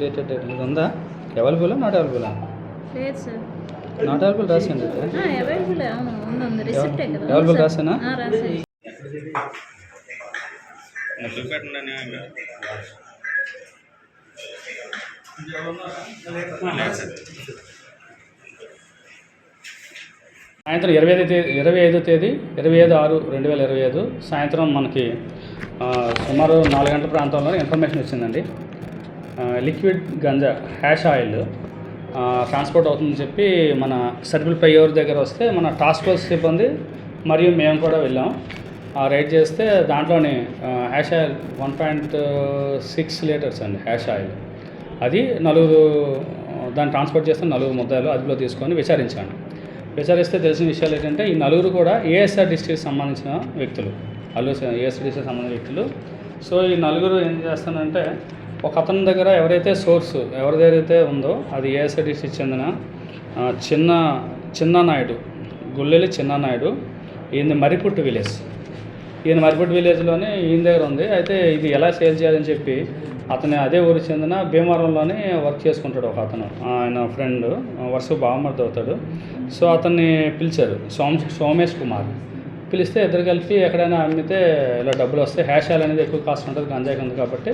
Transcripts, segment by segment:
Dated date ఇది ఉందా available not available లేదు సార్ నాట్ అవైలబుల్ రాసండి అయితే అవైలబుల్ అవును ఉంది ఉంది రిసిప్టే కదా అవైలబుల్ సార్. రాసానా ఆ, రాశాను సాయంత్రం ఇరవై ఐదు తేదీ ఇరవై ఐదో తేదీ ఇరవై ఐదు ఆరు రెండు వేల ఇరవై ఐదు సాయంత్రం మనకి సుమారు నాలుగు గంటల ప్రాంతంలో ఇన్ఫర్మేషన్ వచ్చిందండి. Liquid ganja hash oil transport అవుతుందని చెప్పి మన సర్కిల్ ఫ్లైఓవర్ దగ్గర వస్తే మన టాస్క్ ఫోర్స్ సిబ్బంది మరియు మేము కూడా వెళ్ళాం. ఆ రైడ్ చేస్తే దాంట్లోని hash oil one point six litres అండి హ్యాష్ ఆయిల్. అది నలుగురు దాన్ని ట్రాన్స్పోర్ట్ చేస్తే నలుగురు ముద్దాయిలు అదుపులో తీసుకొని విచారించాను. విచారిస్తే తెలిసిన విషయాలు ఏంటంటే ఈ నలుగురు కూడా ఏఎస్ఆర్ డిస్ట్రిక్ట్ సంబంధించిన వ్యక్తులు అల్లు ఏఎస్ఆర్ డిస్ట్రిక్ట్ సంబంధించిన వ్యక్తులు. సో ఈ నలుగురు ఏం చేస్తానంటే ఒక అతని దగ్గర ఎవరైతే సోర్స్ ఎవరి దగ్గర అయితే ఉందో అది ఏఎస్ఆర్ డిస్ట్రిక్ట్ చెందిన చిన్న చిన్ననాయుడు గుల్లెలి చిన్ననాయుడు ఈయన మరిపుట్టు విలేజ్. ఈయన మరిపుట్టు విలేజ్లోనే ఈయన దగ్గర ఉంది. అయితే ఇది ఎలా సేల్ చేయాలని చెప్పి అతని అదే ఊరికి చెందిన భీమవరంలోనే వర్క్ చేసుకుంటాడు ఒక అతను. ఆయన ఫ్రెండ్ వర్ష బావమర్ది అవుతాడు. సో అతన్ని పిలిచారు. సోమ సోమేష్ కుమార్. పిలిస్తే ఇద్దరు కలిపి ఎక్కడైనా అమ్మితే ఇలా డబ్బులు వస్తాయి హ్యాష్ అనేది ఎక్కువ కాస్ట్ ఉంటుంది గంజాయి ఉంది కాబట్టి.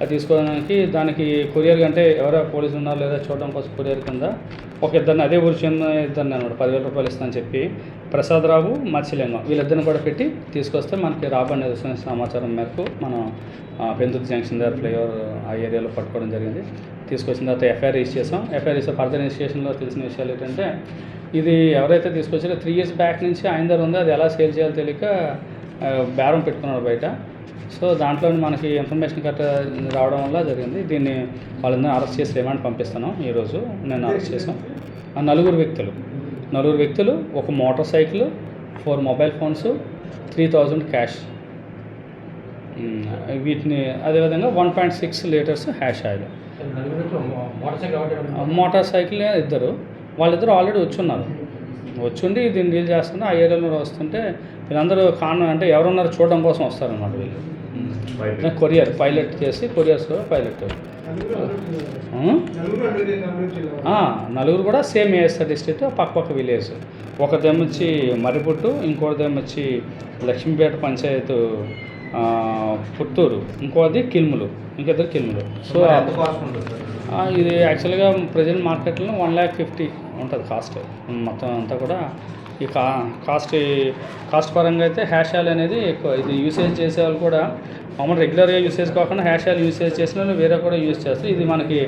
అది తీసుకోవడానికి దానికి కొరియర్ కంటే ఎవరో పోలీసులు ఉన్నారు లేదా చూడడం కోసం కొరియర్ కింద ఒక ఇద్దరిని అదే ఊరి చెందిన ఇద్దరిని అనమాట. పదివేల రూపాయలు ఇస్తానని చెప్పి ప్రసాదరావు మత్స్యలింగం. వీళ్ళిద్దరిని కూడా పెట్టి తీసుకొస్తే మనకి రాబడి సమాచారం మేరకు మనం ఆ, జంక్షన్ దగ్గర ఫ్లైఓవర్ ఆ ఏరియాలో పట్టుకోవడం జరిగింది. తీసుకొచ్చిన తర్వాత ఎఫ్ఐఆర్ రిజిస్టర్ చేసాం ఎఫ్ఐఆర్ రిజిస్టర్ ఫర్దర్ ఇన్వెస్టిగేషన్లో తెలిసిన విషయాలు ఏంటంటే ఇది ఎవరైతే తీసుకొచ్చారో త్రీ ఇయర్స్ బ్యాక్ నుంచి ఆయన దగ్గర ఉందో. అది ఎలా సేల్ చేయాలో తెలియక బేరం పెట్టుకున్నారు బయట. సో దాంట్లో మనకి ఇన్ఫర్మేషన్ కట్ట రావడం వల్ల జరిగింది. దీన్ని వాళ్ళందరూ అరెస్ట్ చేసి రిమాండ్ పంపిస్తున్నాం. ఈరోజు నేను అరెస్ట్ చేసాం ఆ నలుగురు వ్యక్తులు. నలుగురు వ్యక్తులు ఒక motorcycle four mobile phones three thousand cash. వీటిని అదేవిధంగా one point six litres hash oil. Motorcycle ఇద్దరు. వాళ్ళిద్దరు ఆల్రెడీ వచ్చున్నారు. వచ్చుండి దీన్ని డీల్ చేస్తున్నా ఆ ఏరియాలో వస్తుంటే వీళ్ళందరూ కారణం అంటే ఎవరున్నారు చూడడం కోసం వస్తారన్నమాట వీళ్ళు. కొరియర్ పైలట్ చేసి కొరియర్స్ పైలట్. నలుగురు కూడా సేమ్ ఏఎస్ఆర్ డిస్ట్రిక్ట్ పక్క పక్క విలేజ్. ఒకదేమో వచ్చి మర్రిపుట్టు ఇంకోటిదేమో వచ్చి లక్ష్మీపేట పంచాయత్ పుత్తూరు ఇంకోది కిల్ములు ఇంకిద్దరు కిల్ములు. సో ఇది యాక్చువల్గా ప్రజెంట్ మార్కెట్లో వన్ ల్యాక్ ఫిఫ్టీ ఉంటుంది కాస్ట్ మొత్తం అంతా కూడా ఈ కా కాస్ట్ కాస్ట్ పరంగా అయితే హ్యాష్ ఆయిల్ అనేది ఎక్కువ. ఇది యూసేజ్ చేసే వాళ్ళు కూడా మామూలు రెగ్యులర్గా యూసేజ్ కాకుండా హ్యాష్ ఆయిల్ యూసేజ్ చేసిన వేరే కూడా యూజ్ చేస్తారు. ఇది మనకి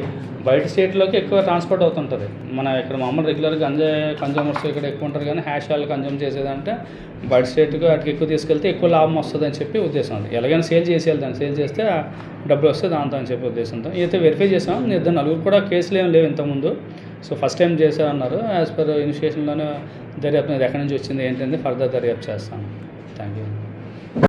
బయట స్టేట్లోకి ఎక్కువ ట్రాన్స్పోర్ట్ అవుతుంటుంది. మన ఇక్కడ మామూలు రెగ్యులర్గా గంజా కన్జ్యూమర్స్ ఇక్కడ ఎక్కువ ఉంటారు కానీ హ్యాష్ ఆయిల్ కన్జ్యూమ్ చేసేదంటే బయట స్టేట్కి వాటికి ఎక్కువ తీసుకెళ్తే ఎక్కువ లాభం వస్తుంది అని చెప్పి ఉద్దేశం ఎలాగైనా సేల్ చేసి దాన్ని సేల్ చేస్తే డబ్బులు వస్తే దాంతో అని చెప్పి ఉద్దేశంతో అయితే వెరిఫై చేసాం. ఇద్దరు నలుగురు కూడా కేసులు ఏం లేవు ఇంతకుముందు. సో ఫస్ట్ టైం చేశారన్నారు. యాజ్ పర్ ఇనిషియేషన్లోనే దర్యాప్తు ఎక్కడి నుంచి వచ్చింది ఏంటంటే ఫర్దర్ దర్యాప్తు చేస్తాను థ్యాంక్ యూ